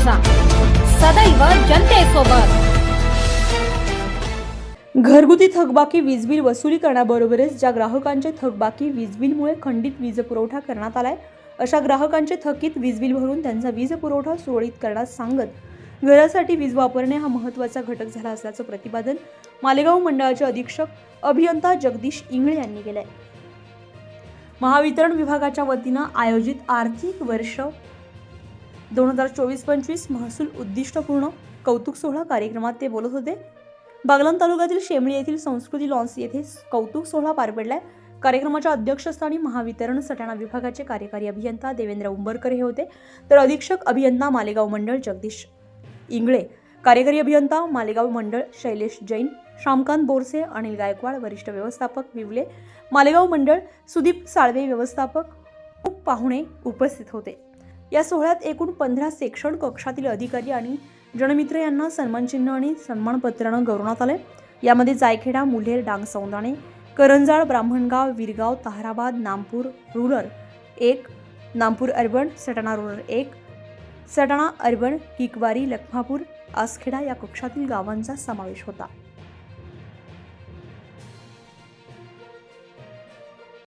जनतेचा सदैव जनतेसोबत। घरगुती थकबाकी वीज बिल वसुली करण्याबरोबरच ज्या ग्राहकांचे थकबाकी वीज बिलमुळे खंडित वीज पुरवठा करण्यात आलाय अशा ग्राहकांचे थकीत वीज बिल भरून त्यांचा वीज पुरवठा सुरळीत करण्यास सांगत घरासाठी वीज वापरणे हा महत्त्वाचा घटक झाला असल्याचं प्रतिपादन मालेगाव मंडळाचे अधीक्षक अभियंता जगदीश इंगळे यांनी केलंय. महावितरण विभागाच्या वतीनं आयोजित आर्थिक वर्ष दोन हजार चोवीस पंचवीस महसूल उद्दिष्टपूर्ण कौतुक सोहळा कार्यक्रमात ते बोलत होते. बागलान तालुक्यातील शेमळी येथील संस्कृती लॉन्स येथे कौतुक सोहळा पार पडलाय. कार्यक्रमाच्या अध्यक्षस्थानी महावितरण सटाणा विभागाचे कार्यकारी अभियंता देवेंद्र उंबरकर हे होते. तर अधीक्षक अभियंता मालेगाव मंडळ जगदीश इंगळे कार्यकारी अभियंता मालेगाव मंडळ शैलेश जैन श्यामकांत बोरसे अनिल गायकवाड वरिष्ठ व्यवस्थापक विवले मालेगाव मंडळ सुदीप साळवे व्यवस्थापक खूप पाहुणे उपस्थित होते. या सोहळ्यात एकूण पंधरा सेक्शन कक्षातील अधिकारी आणि जनमित्र यांना सन्मानचिन्ह आणि सन्मानपत्रानं गौरवण्यात आले यामध्ये जायखेडा मुल्हेर डांग सौंदाणे करंजाळ ब्राह्मणगाव विरगाव ताहराबाद नामपूर रुरल एक नामपूर अर्बन सटाणा रुरल एक सटाणा अर्बन किकवारी लखमापूर आसखेडा या कक्षातील गावांचा समावेश होता.